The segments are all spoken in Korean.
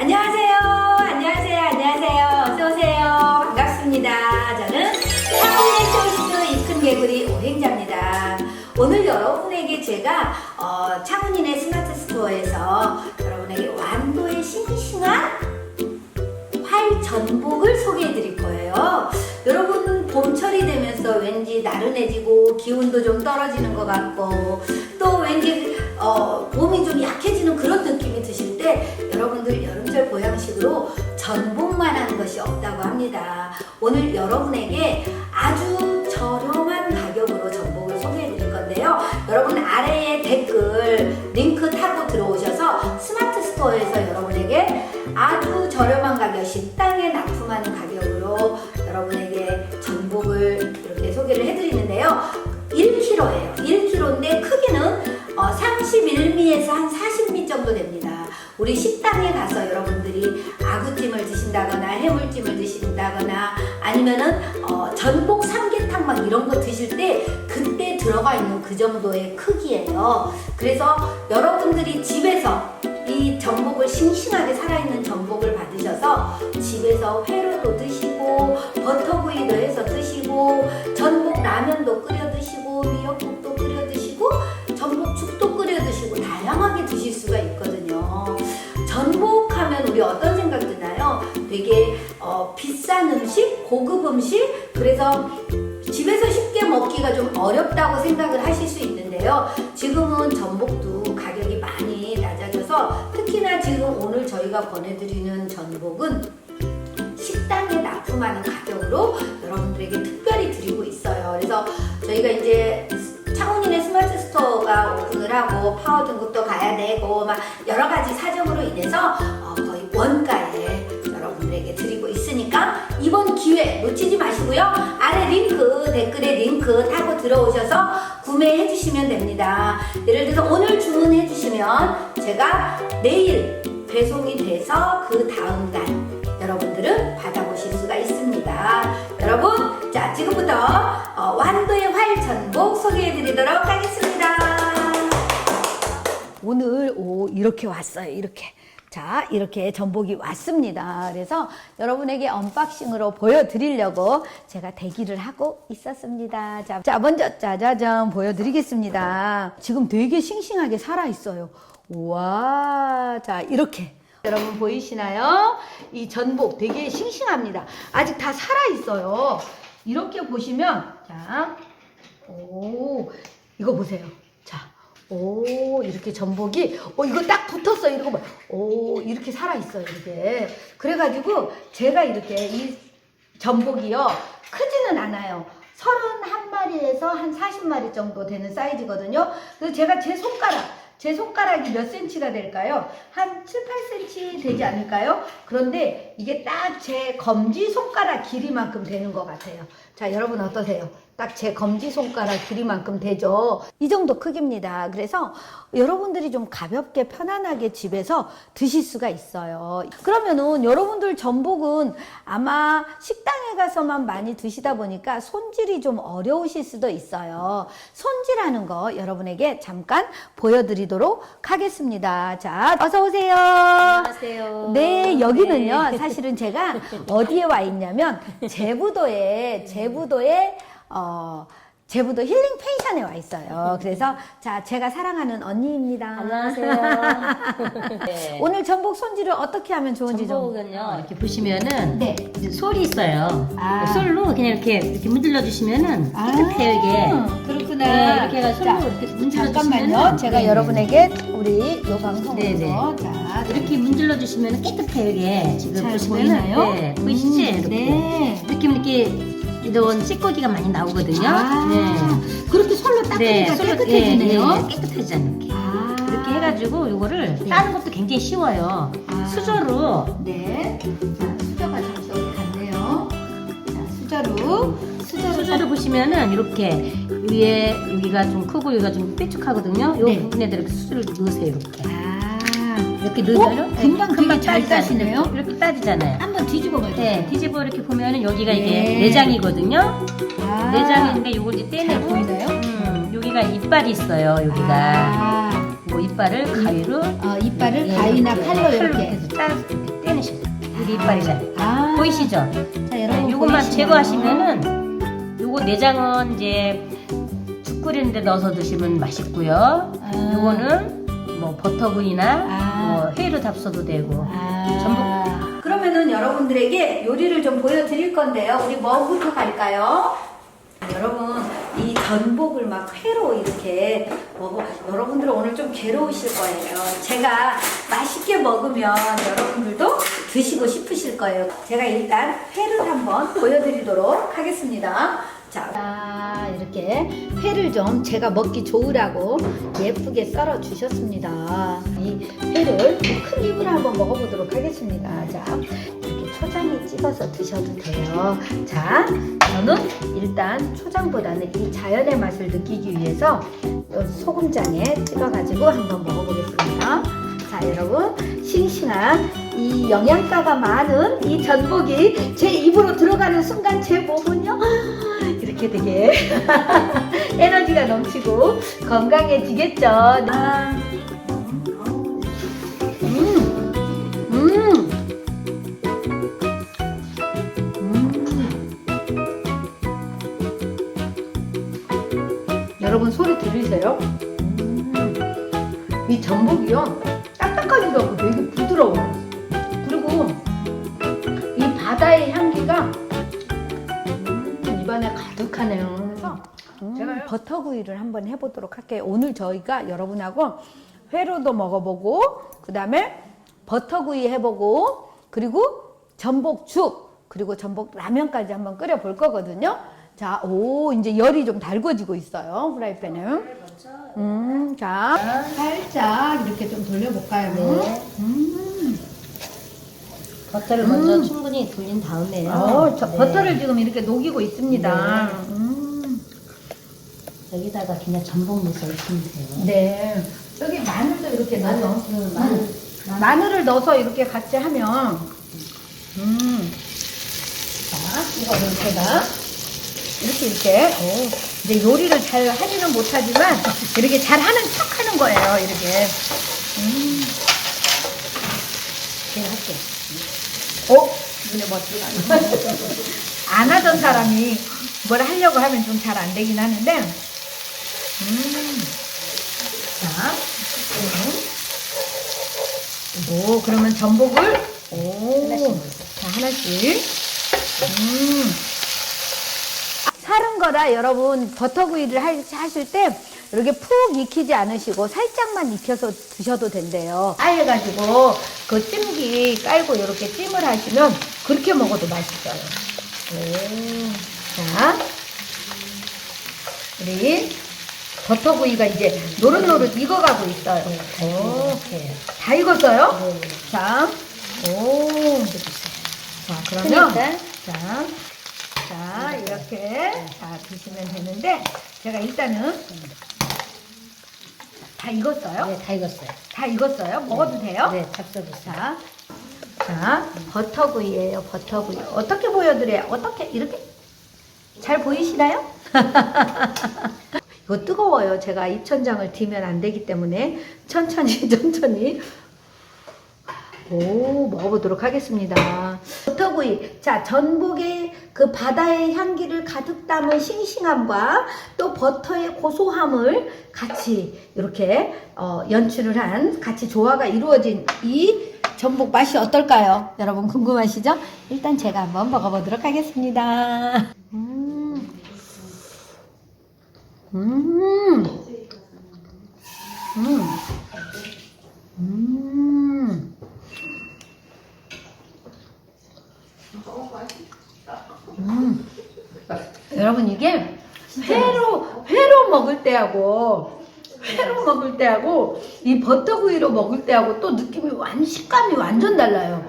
안녕하세요. 안녕하세요. 안녕하세요. 어서오세요. 반갑습니다. 저는 창원의 쇼스 이큰 개구리 오행자입니다. 오늘 여러분에게 제가 어, 창원인의 스마트 스토어에서 여러분에게 완도의 싱싱한 활 전복을 소개해 드릴 거예요. 여러분 봄철이 되면서 왠지 나른해지고 기운도 좀 떨어지는 것 같고 또 왠지 어, 몸이 좀 약해지는 그런 느낌이 때 여러분들 여름철 보양식으로 전복만 하는 것이 없다고 합니다. 오늘 여러분에게 아주 저렴한 가격으로 전복을 소개해 드릴 건데요. 여러분 아래에 댓글 링크 타고 들어오셔서 스마트 스토어에서 여러분에게 아주 저렴한 가격, 식당에 납품하는 가격으로 1kg예요. 1kg인데 크기는 어, 31미에서 한 40미 정도 됩니다. 우리 식당에 가서 여러분들이 아구찜을 드신다거나 해물찜을 드신다거나 아니면은 어, 전복 삼계탕 막 이런 거 드실 때 그때 들어가 있는 그 정도의 크기예요. 그래서 여러분들이 집에서 이 전복을 싱싱하게 살아있는 전복을 받으셔서 집에서 회로도 드시고 버터구이도 해서 드시고 전복 라면도 끓여 드시고 미역국도 끓여 드시고 전복죽도 끓여 드시고 다양하게 드실 수가 있거든요. 전복하면 우리 어떤 생각 드나요? 되게 어, 비싼 음식, 고급 음식, 그래서 집에서 쉽게 먹기가 좀 어렵다고 생각을 하실 수 있는데요. 지금은 전복도 가격이 많이 낮아져서 특히나 지금 오늘 저희가 보내드리는 전복은 식당에 납품하는 가격으로 여러분들에게 특별히 드리고 있어요. 그래서 저희가 이제 창원인의 스마트 스토어가 오픈을 하고 파워 등급도 가야 되고 막 여러 가지 사정으로 인해서 어, 거의 원가에 여러분들에게 드리고 있으니까 이번 기회 놓치지 마시고요. 아래 링크 댓글에 링크 타고 들어오셔서 구매해 주시면 됩니다. 예를 들어서 오늘 주문해 주시면 제가 내일 배송이 돼서 그 다음 날 여러분들은 받아보실 수가 있습니다. 여러분, 자 지금부터 어, 완도의 활전복 소개해 드리도록 하겠습니다. 오늘 오 이렇게 왔어요. 이렇게. 자, 이렇게 전복이 왔습니다. 그래서 여러분에게 언박싱으로 보여드리려고 제가 대기를 하고 있었습니다. 자, 자 먼저 짜자잔 보여드리겠습니다. 지금 되게 싱싱하게 살아있어요. 우와, 자, 이렇게. 여러분 보이시나요? 이 전복 되게 싱싱합니다. 아직 다 살아있어요. 이렇게 보시면, 자, 오, 이거 보세요. 자, 오, 이렇게 전복이, 어, 이거 딱 붙었어. 이러고 봐. 오, 이렇게 살아있어요. 이렇게. 그래가지고 제가 이렇게 이 전복이요. 크지는 않아요. 31마리에서 한 40마리 정도 되는 사이즈거든요. 그래서 제가 제 손가락, 제 손가락이 몇 센치가 될까요? 한 7, 8cm 되지 않을까요? 그런데 이게 딱 제 검지 손가락 길이만큼 되는 것 같아요. 자, 여러분 어떠세요? 딱 제 검지 손가락 길이만큼 되죠. 이 정도 크기입니다. 그래서 여러분들이 좀 가볍게 편안하게 집에서 드실 수가 있어요. 그러면은 여러분들 전복은 아마 식당에 가서만 많이 드시다 보니까 손질이 좀 어려우실 수도 있어요. 손질하는 거 여러분에게 잠깐 보여드리도록 하겠습니다. 자, 어서 오세요. 안녕하세요. 네, 여기는요. 사실은 제가 어디에 와 있냐면 제부도에 제부도에 어 제부도 힐링 펜션에 와 있어요. 그래서 자, 제가 사랑하는 언니입니다. 안녕하세요. 네. 오늘 전복 손질을 어떻게 하면 좋은지 좀. 전복은요 이렇게 보시면은 네. 이제 솔이 있어요. 아. 솔로 그냥 이렇게 이렇게 문질러 주시면은 아, 깨끗해요 이게. 그렇구나. 네, 이렇게 해가 솔로 자, 이렇게 문질러 잠깐만요. 주시면은 제가 네, 여러분에게 우리 요 방송으로 네 네. 자, 이렇게 문질러 주시면 깨끗해요 이게. 지금 잘 보시면은 보이나요? 네, 보이시지? 음, 이렇게. 네. 이렇게 이렇게 이런 찌꺼기가 많이 나오거든요. 아, 네. 그렇게 솔로 닦으니까 솔로- 깨끗해지네요. 예, 예, 깨끗해지잖아요 이렇게. 아, 이렇게 해가지고 이거를 네. 따는 것도 굉장히 쉬워요. 아. 수저로 네. 자, 수저가 잠시 어디 갔네요. 자, 수저로. 수저로. 수저를 보시면은 이렇게 위에 여기가 좀 크고 여기가 좀 뾰족하거든요. 이 네. 부분에다 이렇게 수저를 넣으세요 이렇게. 아. 이렇게 넣으면 어? 금방 되게 잘. 따시네요. 이렇게 따지잖아요. 한번 뒤집어 봐요. 네, 뒤집어 이렇게 보면은 여기가 네. 이게 내장이거든요. 아. 내장인데 요걸 이제 잘 떼내고 보이나요? 음, 여기가 이빨이 있어요. 여기가 아. 그 이빨을 가위로 어, 이빨을 예, 가위나 이렇게 칼로 이렇게. 해서 짜서 이렇게 떼내시면 돼요. 이게 이빨이잖아요. 아. 보이시죠? 자, 여러분. 네, 요것만 보이시나요? 제거하시면은 요거 내장은 이제 죽 끓이는데 넣어서 드시면 맛있고요. 아. 요거는 뭐 버터구이나 아. 뭐 회로 잡숴도 되고 아. 전복. 그러면은 여러분들에게 요리를 좀 보여드릴 건데요. 우리 뭐부터 갈까요? 여러분 이 전복을 막 회로 이렇게 먹어 여러분들 오늘 좀 괴로우실 거예요. 제가 맛있게 먹으면 여러분들도 드시고 싶으실 거예요. 제가 일단 회를 한번 보여드리도록 하겠습니다. 자, 자, 이렇게 회를 좀 제가 먹기 좋으라고 예쁘게 썰어 주셨습니다. 이 회를 큰 입으로 한번 먹어보도록 하겠습니다. 자, 이렇게 초장에 찍어서 드셔도 돼요. 자, 저는 일단 초장보다는 이 자연의 맛을 느끼기 위해서 요 소금장에 찍어가지고 한번 먹어보겠습니다. 자, 여러분, 싱싱한 이 영양가가 많은 이 전복이 제 입으로 들어가는 순간 제 몸은요, 이렇게 되게 에너지가 넘치고 건강해지겠죠. 아, 입안에 가득하네요. 제가 버터구이를 한번 해보도록 할게요. 오늘 저희가 여러분하고 회로도 먹어보고 그 다음에 버터구이 해보고 그리고 전복죽 그리고 전복 라면까지 한번 끓여 볼 거거든요. 자, 오 이제 열이 좀 달궈지고 있어요 후라이팬에. 음, 자 살짝 이렇게 좀 돌려볼까요? 네. 음. 버터를 음. 먼저 충분히 돌린 다음에요. 어, 저 네. 버터를 지금 이렇게 녹이고 있습니다. 네. 음. 여기다가 그냥 전복 넣어서 넣으시면 돼요. 네. 여기 마늘도 이렇게 마늘, 넣어서 음, 마늘, 마늘. 마늘을 넣어서 이렇게 같이 하면 음. 자, 이거 이렇게다 이렇게 이렇게 오, 이제 요리를 잘 하지는 못하지만 이렇게 잘 하는 척 하는 거예요. 이렇게. 음. 제가 할게요. 어? 눈에 멋지가 안 하던 사람이 뭘 하려고 하면 좀 잘 안 되긴 하는데 음. 자, 음. 오, 그러면 전복을 오, 자 하나씩. 음. 사른 거라 여러분 버터구이를 할- 하실 때 이렇게 푹 익히지 않으시고 살짝만 익혀서 드셔도 된대요. 까해가지고 그 찜기 깔고 이렇게 찜을 하시면 그렇게 먹어도 맛있어요. 오. 자, 우리 버터구이가 이제 노릇노릇 익어가고 있어요. 오. 다 익었어요? 네. 자, 오. 자, 그러면, 그러니까 자, 자, 이렇게, 자, 드시면 되는데, 제가 일단은, 다 익었어요? 네, 다 익었어요. 다 익었어요? 먹어도 돼요? 네, 잡숴보세요. 자, 자, 버터구이예요, 버터구이. 어떻게 보여드려요? 어떻게, 이렇게? 잘 보이시나요? 이거 뜨거워요. 제가 입천장을 뒤면 안 되기 때문에 천천히, 천천히. 오, 먹어보도록 하겠습니다. 버터구이. 자, 전복의 그 바다의 향기를 가득 담은 싱싱함과 또 버터의 고소함을 같이 이렇게 어, 연출을 한 같이 조화가 이루어진 이 전복 맛이 어떨까요? 여러분 궁금하시죠? 일단 제가 한번 먹어보도록 하겠습니다. 음. 음. 음. 음. 여러분 이게 회로 회로 먹을 때하고 회로 먹을 때하고 이 버터구이로 먹을 때하고 또 느낌이 완 식감이 완전 달라요.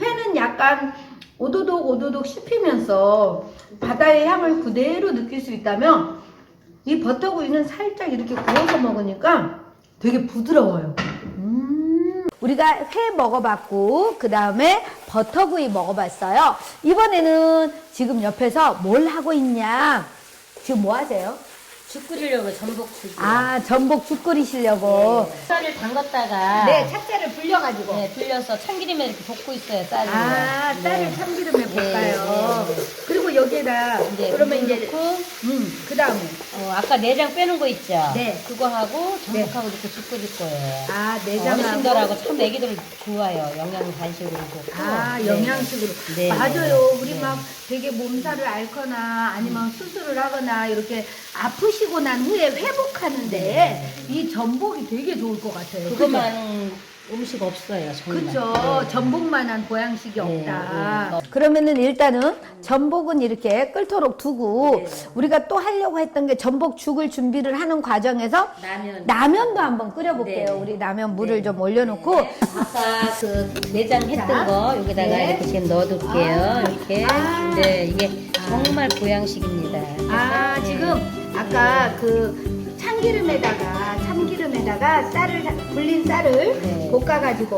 회는 약간 오도독 오도독 씹히면서 바다의 향을 그대로 느낄 수 있다면 이 버터구이는 살짝 이렇게 구워서 먹으니까 되게 부드러워요. 음. 우리가 회 먹어봤고 그 다음에 버터구이 먹어봤어요. 이번에는 지금 옆에서 뭘 하고 있냐? 지금 뭐 하세요? 죽 끓이려고 전복 죽. 아, 전복 죽 끓이시려고. 쌀을 담갔다가 네, 찹쌀을 불려가지고. 네, 불려서 참기름에 이렇게 볶고 있어요, 쌀을. 아, 쌀을 네. 참기름에 볶아요. 네, 네. 그리고 여기에다 이제 그러면 물 이제 넣고 음, 그다음에 어, 아까 내장 빼는 거 있죠? 네. 그거 하고 전복하고 넣고 죽 끓일 거예요. 아, 어르신들하고 참 애기들 좋아요. 영양 간식으로 좋고. 아, 네. 영양식으로. 네. 맞아요. 우리 네. 막 되게 몸살을 앓거나 아니면 수술을 하거나 이렇게 아프시 고 난 후에 회복하는데 이 전복이 되게 좋을 것 같아요. 그죠? 그것만 음식 없어요, 정말. 그죠. 네. 전복만한 보양식이 네, 없다. 네. 그러면은 일단은 전복은 이렇게 끓도록 두고 네. 우리가 또 하려고 했던 게 전복 죽을 준비를 하는 과정에서 라면. 라면도 한번 끓여볼게요. 네. 우리 라면 물을 네. 좀 올려놓고 아까 그 내장 했던 자, 거 여기다가 네. 이렇게 지금 넣어둘게요. 아. 이렇게. 아. 네, 이게 정말 보양식입니다. 아 네. 지금 아까 그 참기름에다가 참기름에다가 쌀을 불린 쌀을 네. 볶아가지고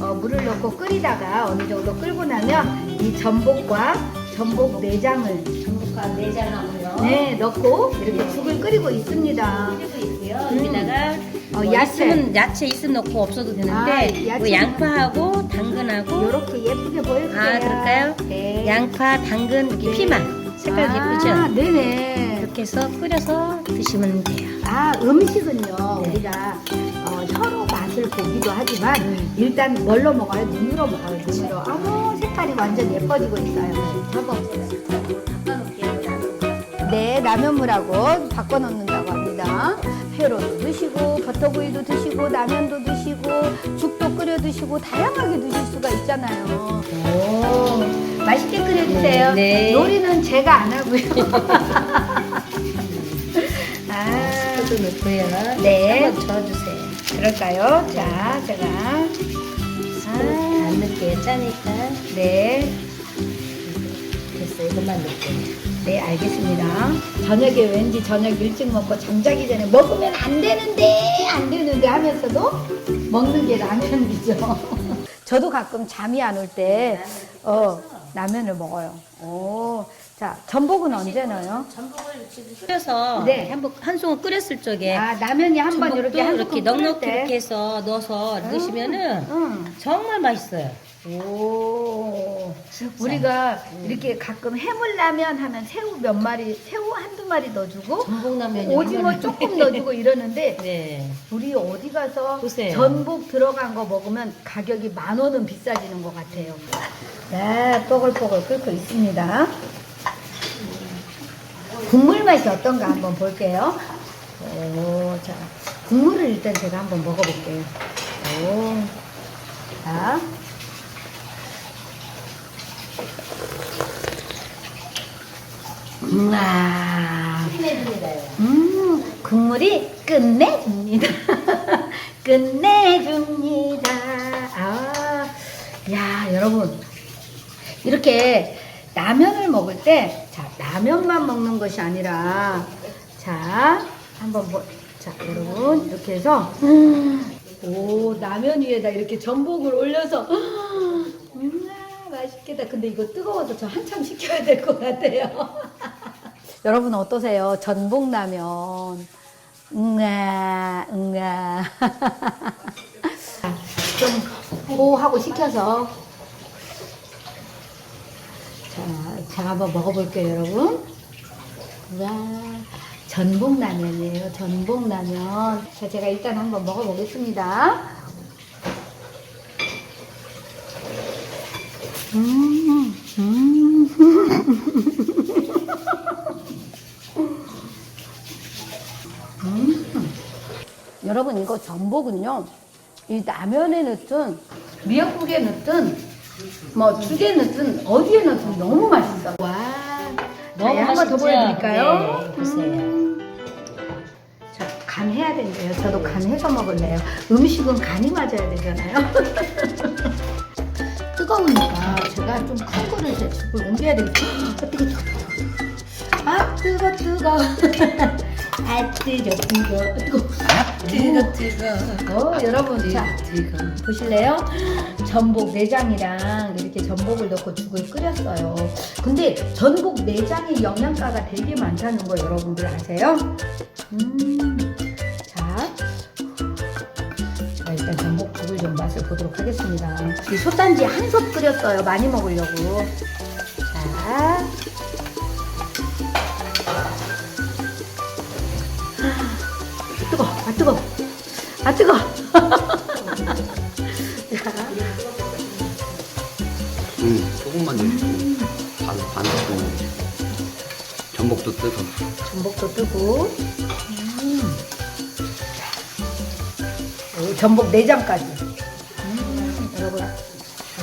어, 물을 넣고 끓이다가 어느 정도 끓고 나면 이 전복과 전복 내장을 전복과 내장하고요. 네 넣고 이렇게 네. 죽을 끓이고 있습니다. 끓이고 있고요. 음. 여기다가 어, 뭐 야채. 있으면 야채 있으면 넣고 없어도 되는데 아, 뭐 양파하고 당근하고 이렇게 예쁘게 보여주세요. 아 그럴까요? 네. 양파, 당근, 이렇게 네. 피망 색깔 아, 예쁘죠? 네네. 이렇게 해서 끓여서 드시면 돼요. 아 음식은요 네. 우리가 어, 서로 맛을 보기도 하지만 음. 일단 뭘로 먹어요? 눈으로 먹어요 눈으로 아무 색깔이 완전 예뻐지고 있어요 한번. 네 라면물하고 바꿔놓는다고 합니다 회로도 드시고 버터구이도 드시고 라면도 드시고 죽도 끓여 드시고 다양하게 드실 수가 있잖아요 오 맛있게 끓여주세요 네, 네. 요리는 제가 안 하고요 넣고요. 네. 한번 저어주세요. 그럴까요? 자, 제가 안 넣을게요. 짜니까. 네, 됐어요. 이것만 넣을게요. 네 알겠습니다. 저녁에 왠지 저녁 일찍 먹고 잠자기 전에 먹으면 안 되는데 안 되는데 하면서도 먹는 게 라면이죠. 저도 가끔 잠이 안 올 때 어, 라면을 먹어요. 오, 자 전복은 언제 넣어요? 전복을 지금 끓여서 네. 한번 한 송을 끓였을 적에 아 라면이 한 번 전복도 이렇게 한 이렇게 스푼 넉넉히 때. 이렇게 해서 넣어서 넣으시면은 응. 정말 맛있어요. 오, 우리가 이렇게 가끔 해물라면 하면 새우 몇 마리, 새우 한두 마리 넣어주고 전복라면이 오징어 조금 넣어주고 이러는데 네. 우리 어디 가서 보세요. 전복 들어간 거 먹으면 가격이 만 원은 비싸지는 것 같아요. 네, 뽀글뽀글 끓고 있습니다. 국물 맛이 어떤가 한번 볼게요. 오, 자, 국물을 일단 제가 한번 먹어볼게요. 오, 자. 우와. 끝내줍니다. 음, 국물이 끝내줍니다. 끝내줍니다. 아, 야, 여러분. 이렇게 라면을 먹을 때, 자, 라면만 먹는 것이 아니라, 자, 한번 뭐, 자, 여러분, 이렇게 해서, 오, 라면 위에다 이렇게 전복을 올려서, 음, 맛있겠다. 근데 이거 뜨거워서 저 한참 식혀야 될 것 같아요. 여러분 어떠세요? 전복 라면. 응아, 응아. 좀 호하고 식혀서. 자, 제가 한번 먹어볼게요, 여러분. 와, 전복라면이에요, 전복라면. 자, 제가 일단 한번 먹어보겠습니다. 음, 음. 여러분 이거 전복은요 이 라면에 넣든 미역국에 넣든 뭐 죽에 넣든 어디에 넣든 너무 맛있어 와 너무 자, 한번 더? 보여드릴까요? 네, 보세요. 음. 자, 간 해야 된대요 저도 간 해서 먹을래요 음식은 간이 맞아야 되잖아요 뜨거우니까 제가 좀 큰 거를 제 집을 옮겨야 되겠어 어떻게 아 뜨거 뜨거 아 뜨거 뜨거 뜨거 아 뜨거 뜨거. 어, 여러분 자 뜨거. 보실래요? 전복 내장이랑 이렇게 전복을 넣고 죽을 끓였어요. 근데 전복 내장의 영양가가 되게 많다는 거 여러분들 아세요? 음, 자, 자, 일단 전복죽을 좀 맛을 보도록 하겠습니다. 이 솥단지 한 솥 끓였어요. 많이 먹으려고. 자. 뜨거, 아 뜨거, 아 음, 조금만 넣어주고 반, 반 스푼 전복도 뜨거 전복도 뜨고, 음. 오, 전복 내장까지. 음, 여러분,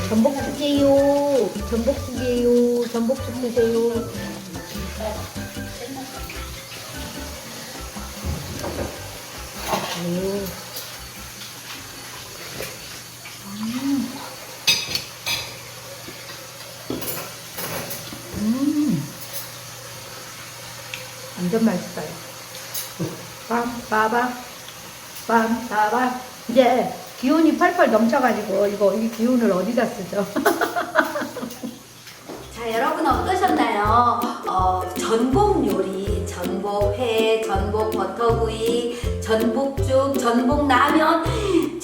전복죽이에요. 전복죽이에요. 전복죽 드세요. 완전 맛있어요. 빰빠바 빰빠바 이제 기운이 펄펄 넘쳐가지고 이거 이 기운을 어디다 쓰죠? 자 여러분 어떠셨나요? 어, 전복 요리, 전복회, 전복 버터구이, 전복죽, 전복 라면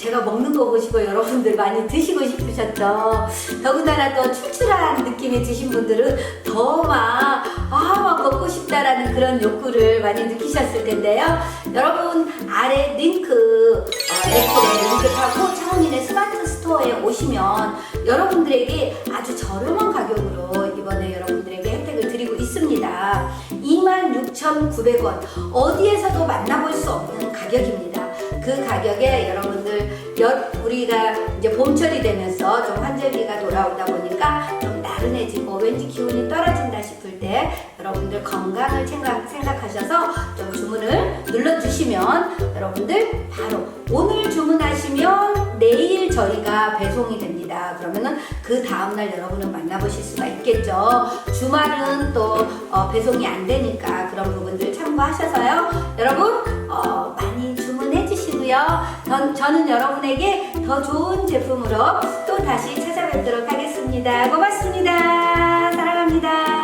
제가 먹는 거 보시고 여러분들 많이 드시고 싶으셨죠? 더군다나 또 출출한 느낌이 드신 분들은 더 막 아, 막 먹고 싶다라는 그런 욕구를 많이 느끼셨을 텐데요. 여러분 아래 링크 어, 댓글에 링크하고 창원인의 스마트 스토어에 오시면 여러분들에게 아주 저렴한 가격으로 이번에 여러분들에게 혜택을 드리고 있습니다. 26,900원 어디에서도 만나볼 수 없는 가격입니다. 그 가격에 여러분들 여, 우리가 이제 봄철이 되면서 좀 환절기가 돌아오다 보니까 좀 나른해지고 왠지 기운이 떨어진다 싶을 때 여러분들 건강을 생각, 생각하셔서 좀 주문을 눌러주시면 여러분들 바로 오늘 주문하시면 내일 저희가 배송이 됩니다. 그러면은 그 다음날 여러분을 만나보실 수가 있겠죠. 주말은 또 어, 배송이 안 되니까 그런 부분들 참고하셔서요. 여러분 어, 많이 드리고요. 전, 저는 여러분에게 더 좋은 제품으로 또 다시 찾아뵙도록 하겠습니다. 고맙습니다. 사랑합니다.